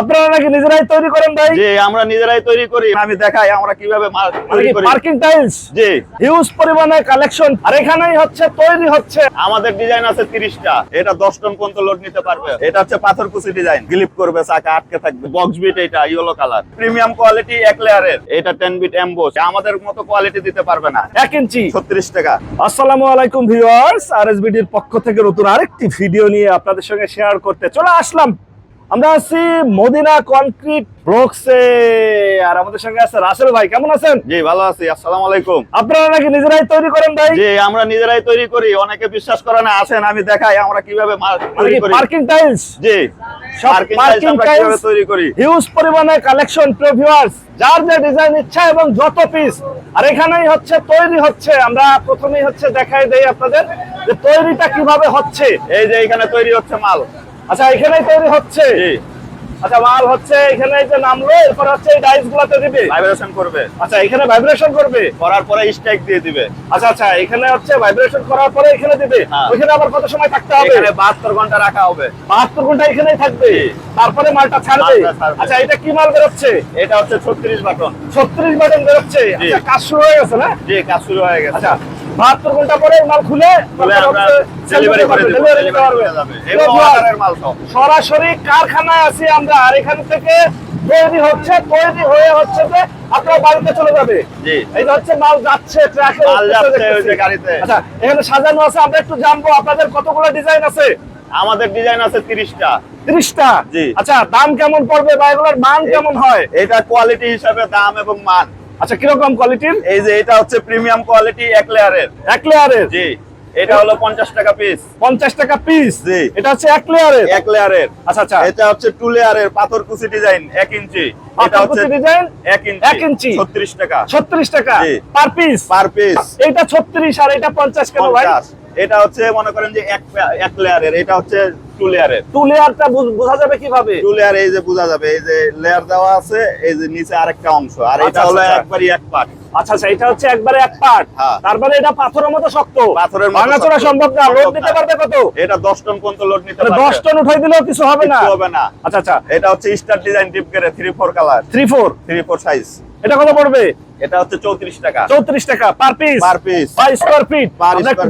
আপনারা নাকি নিজেরাই তৈরি করেন ভাই? যে আমরা নিজেরাই তৈরি করি। আমি দেখাই আমরা কীভাবে পার্কিং টাইলস জি। হিউজ পরিমাণে কালেকশন আর এখানেই হচ্ছে তৈরি হচ্ছে। আমাদের ডিজাইন আছে তিরিশটা। এটা দশ টন পর্যন্ত লোড নিতে পারবে। এটা হচ্ছে পাথর কুচি ডিজাইন গ্লিপ করবে চাকা আটকে থাকবে। বক্স বিট এটা ইয়েলো কালার প্রিমিয়াম কোয়ালিটি এক লেয়ারের এটা টেন বিট এমবোস আমাদের মতো কোয়ালিটি দিতে পারবে না। এক ইঞ্চি। ছত্রিশ টাকা। আসসালামু আলাইকুম ভিউয়ার্স আরএসবিডির পক্ষ থেকে নতুন আরেকটি ভিডিও নিয়ে আপনাদের সঙ্গে শেয়ার করতে চলে আসলাম। আমরা আছি মদিনা কনক্রিট ব্লকসে। আর আমাদের সঙ্গে আছে রাসেল ভাই কেমন আছেন? জি ভালো আছি আসসালামু আলাইকুম। আপনারা নাকি নিজেরাই তৈরি করেন ভাই? যে আমরা নিজেরাই তৈরি করি অনেকে বিশ্বাস করে না আসেন আমি দেখাই আমরা কীভাবে তৈরি করি। পার্কিং টাইলস জি পার্কিং tiles- তৈরি করি। হিউজ পরিমাণে কালেকশন প্রিয় ভিউয়ার্স যার যে ডিজাইন ইচ্ছা এবং যত পিস আর এখানেই হচ্ছে তৈরি হচ্ছে। আমরা প্রথমেই হচ্ছে দেখাই দেই আপনাদের যে তৈরিটা কীভাবে হচ্ছে। এই যে এখানে তৈরি হচ্ছে মাল। আচ্ছা এখানেই তৈরি হচ্ছে। আচ্ছা মাল হচ্ছে এখানে যে নামলো এরপর হচ্ছে এই ডাইস গুলাতে দিবে। ভাইব্রেশন করবে। আচ্ছা এখানে ভাইব্রেশন করবে। করার পরে স্ট্রাইক দিয়ে দিবে। আচ্ছা আচ্ছা এখানে হচ্ছে ভাইব্রেশন করার পরে এখানে দিবে। হ্যাঁ। ওইখানে আবার কত সময় থাকতে হবে? এখানে বাহাত্তর ঘণ্টা রাখা হবে। বাহাত্তর ঘণ্টা এখানেই থাকবে। তারপরে মালটা ছাড়বে। আচ্ছা এটা কি মাল বেরোচ্ছে? এটা হচ্ছে ছত্রিশ বাটন ছত্রিশ বাটন বেরোচ্ছে। জি। আচ্ছা কাজ শুরু হয়ে গেছে না? জি কাজ শুরু হয়ে গেছে। আচ্ছা বাহাত্তর ঘণ্টা পরে মাল খুলে সরাসরি কারখানায় আছি আমরা আর এখান থেকে তৈরি হচ্ছে তৈরি হয়ে হচ্ছে যে আপনার বাড়িতে চলে যাবে। এই হচ্ছে মাল যাচ্ছে ট্রাকে আচ্ছা এখানে সাজানো আছে আমরা একটু জানব আপনাদের কতগুলো ডিজাইন আছে? আমাদের ডিজাইন আছে তিরিশটা। ত্রিশটা। আচ্ছা দাম কেমন পড়বে বা এগুলোর মান কেমন হয়? এটা কোয়ালিটি হিসাবে দাম এবং মান। আচ্ছা কীরকম কোয়ালিটির এই যে এটা হচ্ছে প্রিমিয়াম কোয়ালিটি এক লেয়ারের এক লেয়ারের জি এটা হলো পঞ্চাশ টাকা পিস পঞ্চাশ টাকা পিস জি। এটা হচ্ছে এক লেয়ারের এক লেয়ারের আচ্ছা আচ্ছা। এটা হচ্ছে টু লেয়ারের পাথর কুচি ডিজাইন এক ইঞ্চি। এটা হচ্ছে ডিজাইন এক ইঞ্চি। এক ইঞ্চি। ছত্রিশ টাকা। ছত্রিশ টাকা জি। পার পিস পার পিস এটা ছত্রিশ আর এটা পঞ্চাশ কেন ভাই? এটা হচ্ছে মনে করেন যে এক এক লেয়ারের এটা হচ্ছে টু লেয়ারের টু লেয়ারটা বোঝা যাবে কীভাবে? টু লেয়ার এই যে বোঝা যাবে এই যে লেয়ার দেওয়া আছে এই যে নিচে আরেকটা অংশ। আর আচ্ছা, এটা হলো আচ্ছা। একবারই এক পার্ট আচ্ছা আচ্ছা এটা হচ্ছে একবারে এক পার্ট হ্যাঁ। তারপরে এটা পাথরের মতো শক্ত। পাথরের মতো ভাঙাচোরা সম্ভব না। লোড সম্ভব দিতে না। পারবে কত? এটা দশ টন পর্যন্ত লোড নিতে মানে পারবে। দশ টন উঠাই দিলেও কিছু হবে না। হবে না। আচ্ছা আচ্ছা। এটা হচ্ছে স্টার ডিজাইন ডিপ করে three four colour three four three four size এটা কত পড়বে? এটা হচ্ছে চৌত্রিশ টাকা। চৌত্রিশ টাকা per piece per piece square feet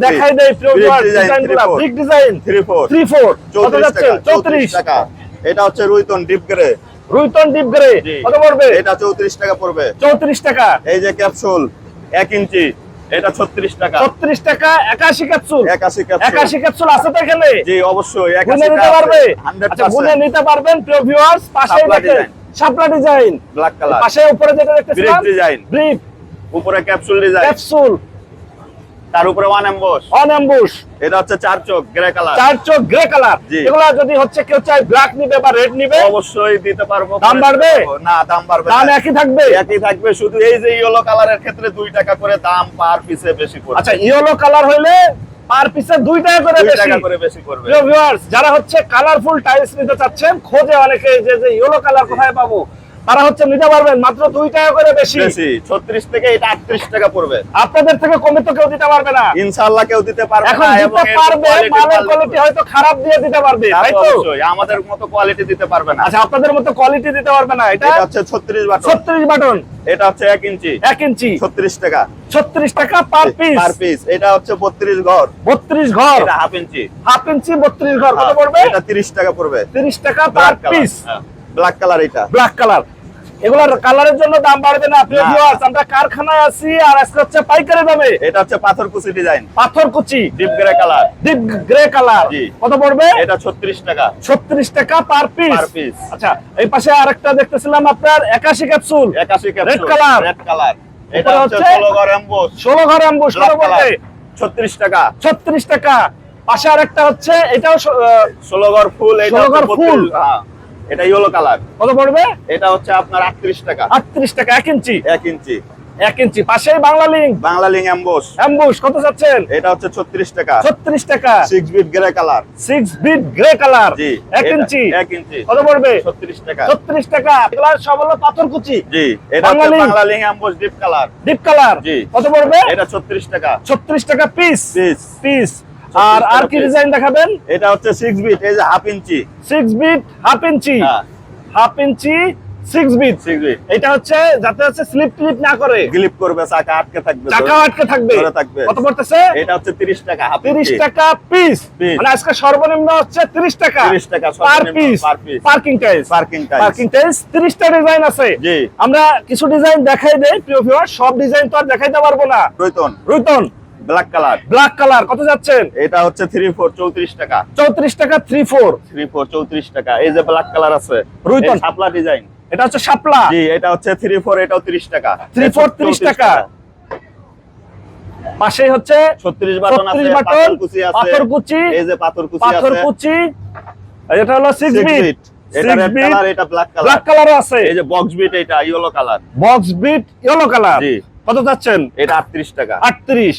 দেখাই দেই প্রিয় ডিজাইনগুলা। 3-4 big design three four three four কত যাচ্ছে? টাকা চৌত্রিশ চৌত্রিশ। টাকা। এটা হচ্ছে রুইতন ডিপ করে রুইতন ডিপ গ্রে কত পড়বে? এটা চৌত্রিশ টাকা পড়বে। চৌত্রিশ টাকা। এই যে ক্যাপসুল এক ইঞ্চি। এটা ছত্রিশ টাকা। ছত্রিশ টাকা একাশি ক্যাপসুল একাশি ক্যাপসুল একাশি ক্যাপসুল আছে তো এখানে? জি অবশ্যই গুনে একাশি নিতে পারবে? আচ্ছা গুনে নিতে পারবেন প্রিয় ভিউয়ার্স পাশে দেখেন। শাপলা ডিজাইন ব্ল্যাক কালার পাশে উপরে যেটা দেখতেছিলাম Brick design। ব্রিফ উপরে ক্যাপসুল ডিজাইন ক্যাপসুল তার উপরে ওয়ান অ্যাম্বুশ এটা হচ্ছে চার চোখ গ্রে কালার চার চোখ গ্রে কালার। এগুলা যদি হচ্ছে কেউ চাই ব্ল্যাক নিবে বা রেড নিবে অবশ্যই দিতে পারব। দাম বাড়বে? না দাম বাড়বে দাম একই থাকবে? একই থাকবে শুধু এই যে ইয়েলো কালারের ক্ষেত্রে দুই টাকা করে দাম পার পিসে বেশি পড়বে। আচ্ছা ইয়েলো কালার হইলে পার পিসে দুই টাকা করে বেশি টাকা করে বেশি পড়বে যারা হচ্ছে কালারফুল টাইলস নিতে চাচ্ছেন খোঁজে অনেকে যে ইয়েলো কালার কোথায় পাবো? তারা হচ্ছে নিতে পারবেন মাত্র দুই টাকা করে বেশি। ছত্রিশ থেকে এটা আটত্রিশ টাকা পড়বে। আপনাদের থেকে কমে তো কেউ দিতে পারবে না। ইনশাআল্লাহ কেউ দিতে পারবে এখন দিতে পারবে মালের কোয়ালিটি হয়তো খারাপ দিয়ে দিতে পারবে আমাদের মতো কোয়ালিটি দিতে পারবে না। আচ্ছা আপনাদের মতো কোয়ালিটি দিতে পারবে না এটা? হচ্ছে ছত্রিশ বাটন। ছত্রিশ বাটন। এটা হচ্ছে এক ইঞ্চি। এক ইঞ্চি। ছত্রিশ টাকা। ছত্রিশ টাকা পার পিস পার পিস এটা হচ্ছে বত্রিশ ঘর। বত্রিশ ঘর। Half inch. হাফ ইঞ্চি বত্রিশ ঘর। কত পড়বে? এটা তিরিশ টাকা পড়বে। তিরিশ টাকা পার পিস ব্ল্যাক কালার এটা। ব্ল্যাক কালার এগুলোর কালারের জন্য দাম বাড়বে না প্রিয় ভিউয়ার্স আমরা কারখানায় আছি আর আজকে হচ্ছে পাইকারি দামে। এটা হচ্ছে পাথর কুচি ডিজাইন পাথর কুচি। Deep grey colour deep grey colour কত পড়বে? এটা ছত্রিশ টাকা। ছত্রিশ টাকা পার পিস পার পিস আচ্ছা এই পাশে আরেকটা দেখতেছিলাম আপনার একাশি ক্যাপসুল একাশি Red color। রেড কালার এটা হচ্ছে হচ্ছে ষোলো ঘর এম্বোস ষোলো ঘর অ্যাম্বুশ কত পড়বে ছত্রিশ টাকা। ছত্রিশ টাকা। পাশে আরেকটা হচ্ছে এটাও ষ- আহ, ষোলো ঘর ফুল এটা 16 ঘর। 32 হ্যাঁ, এটা ইয়েলো কালার কত পড়বে? এটা হচ্ছে আপনার আটত্রিশ টাকা। আটত্রিশ টাকা এক ইঞ্চি? এক ইঞ্চি। এক ইঞ্চি। পাশেই Bangla link Bangla link emboss ambush কত চাচ্ছেন? এটা হচ্ছে ছত্রিশ টাকা। ছত্রিশ টাকা। Six bit grey colour six bit grey colour জি এক ইঞ্চি। এক ইঞ্চি। কত পড়বে? ছত্রিশ টাকা। ছত্রিশ টাকা। এগুলা সব হলো পাথর কুচি। জি এটা বাংলা হচ্ছে Bangla link emboss deep colour deep colour জি। কত পড়বে? এটা ছত্রিশ টাকা। ছত্রিশ টাকা পিস পিস পিস আর আর কি ডিজাইন দেখাবেন? এটা হচ্ছে সিক্স বিট এই যে হাফ ইঞ্চি সিক্স বিট হাফ ইঞ্চি হাফ ইঞ্চি সিক্স বিট সিক্স বিট এটা হচ্ছে যাতে হচ্ছে স্লিপ টিপ না করে। গ্লিপ করবে চাকা আটকে থাকবে চাকা আটকে থাকবে। ধরে থাকবে। কত পড়তেছে? এটা হচ্ছে 30 টাকা হাফ তিরিশ ইঞ্চি। টাকা পিস মানে আজকে সর্বনিম্ন হচ্ছে তিরিশ টাকা 30 টাকা per piece. Parking tiles Parking tiles। Parking tiles তিরিশটা ডিজাইন আছে। জি। আমরা কিছু ডিজাইন দেখাই দেই প্রিয় ভিউয়ার সব ডিজাইন তো আর দেখাইতে পারব না। রৈতন রুতন ব্ল্যাক কালার ব্ল্যাক কালার কত যাচ্ছেন? এটা হচ্ছে 3 4 34 টাকা। চৌত্রিশ টাকা থ্রি ফোর 3 4 34 টাকা। এই যে ব্ল্যাক কালার আছে রুইতন। শাপলা ডিজাইন এটা হচ্ছে শাপলা। জি এটা হচ্ছে 3 4 এটাও 30 টাকা। 3 4 30 টাকা। পাশেই হচ্ছে 36 বাটন আছে 36 বাটন পাথরকুচি আছে। এই যে পাথরকুচি আছে। পাথরকুচি আর এটা হলো সিক্স Six বিট এটা রেড কালার এটা ব্ল্যাক ব্ল্যাক কালার কালার আছে। এই যে বক্স বিট এটা yellow colour box bit yellow colour জি। কত যাচ্ছেন? এটা 38 টাকা। 38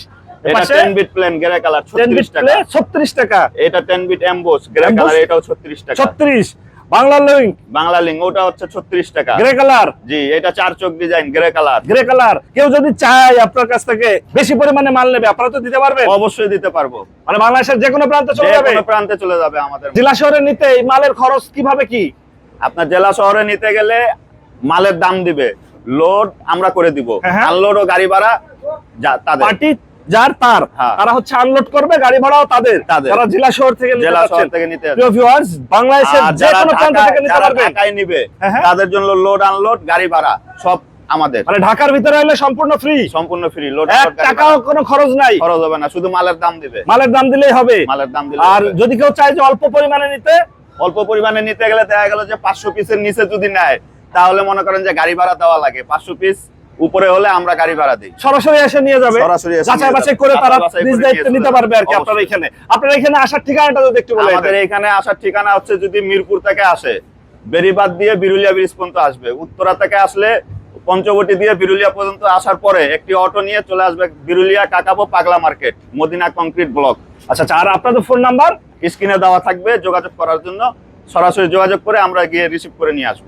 এটা 10 বিট প্লেন গ্রে কালার 36 টাকা। 36 টাকা। এটা 10 বিট এমবোস গ্রে কালার এটাও 36 টাকা। 36 বাংলা লিঙ্ক বাংলা লিঙ্ক ওটা হচ্ছে 36 টাকা। গ্রে কালার জি এটা চার চোখ design grey colour grey colour কেউ যদি চায় আপনার কাছ থেকে বেশি পরিমাণে মাল নেবে আপনারা তো দিতে পারবেন? অবশ্যই দিতে পারব। মানে বাংলাদেশের যে কোনো প্রান্তে চলে যে যাবে? কোনো প্রান্তে চলে যাবে আমাদের। জেলা শহরে নিতে এই মালের খরচ কীভাবে কি? আপনার জেলা শহরে নিতে গেলে মালের দাম দিবে। লোড আমরা করে দিব। হ্যাঁ, হ্যাঁ। আনলোড ও গাড়ি ভাড়া তাদের। পার্টি যার তার হ্যাঁ। তারা হচ্ছে আনলোড করবে গাড়ি ভাড়াও তাদের। তারা জেলা শহর থেকে জেলা শহর থেকে নিতে ভিউয়ার্স বাংলাদেশের যে কোনো প্রান্ত থেকে নিতে ঢাকায় নিবে হ্যাঁ, হ্যাঁ। তাদের জন্য লোড আনলোড গাড়ি ভাড়া সব আমাদের। মানে ঢাকার ভিতরে হলে সম্পূর্ণ ফ্রি সম্পূর্ণ ফ্রি লোড এক টাকাও কোনো খরচ নাই। খরচ হবে না শুধু মালের দাম দিবে। মালের দাম দিলেই হবে। মালের দাম দিলে আর যদি কেউ চায় যে অল্প পরিমাণে নিতে? অল্প পরিমাণে নিতে গেলে দেখা গেল যে পাঁচশো পিসের নিচে যদি নেয় তাহলে মনে করেন যে গাড়ি ভাড়া দেওয়া লাগে। পাঁচশো পিস উপরে হলে আমরা গাড়ি ভাড়া দিই। সরাসরি এসে নিয়ে যাবে। সরাসরি যাচাই বাছাই করে তারা নিজ দায়িত্ব নিতে পারবে আর কি। আপনার এখানে। আপনার এখানে আসার ঠিকানাটা যদি একটু বলে আমাদের এখানে আসার ঠিকানা হচ্ছে যদি মিরপুর থেকে আসে বেরিবাদ দিয়ে বিরুলিয়া ব্রিজ পর্যন্ত আসবে। উত্তরা থেকে আসলে পঞ্চবটি দিয়ে বিরুলিয়া পর্যন্ত আসার পরে একটি অটো নিয়ে চলে আসবে বিরুলিয়া কাকাবো পাগলা মার্কেট মদিনা কংক্রিট ব্লক। আচ্ছা আচ্ছা আর আপনাদের ফোন নাম্বার? স্ক্রিনে দেওয়া থাকবে যোগাযোগ করার জন্য। সরাসরি যোগাযোগ করে আমরা গিয়ে রিসিভ করে নিয়ে আসব।